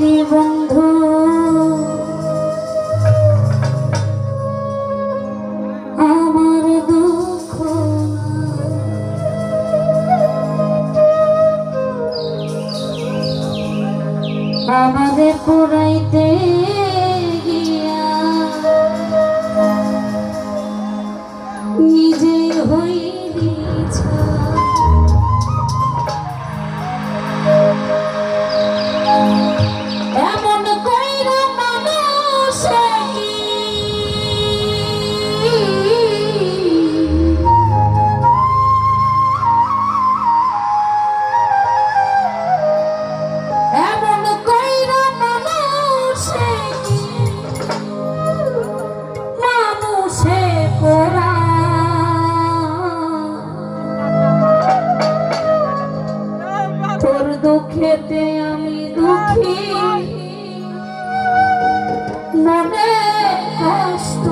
তুমি বন্ধু। আমার দুঃখ আমাদের পুরাইতে দুঃখেতে আমি দুঃখী। মনে কষ্ট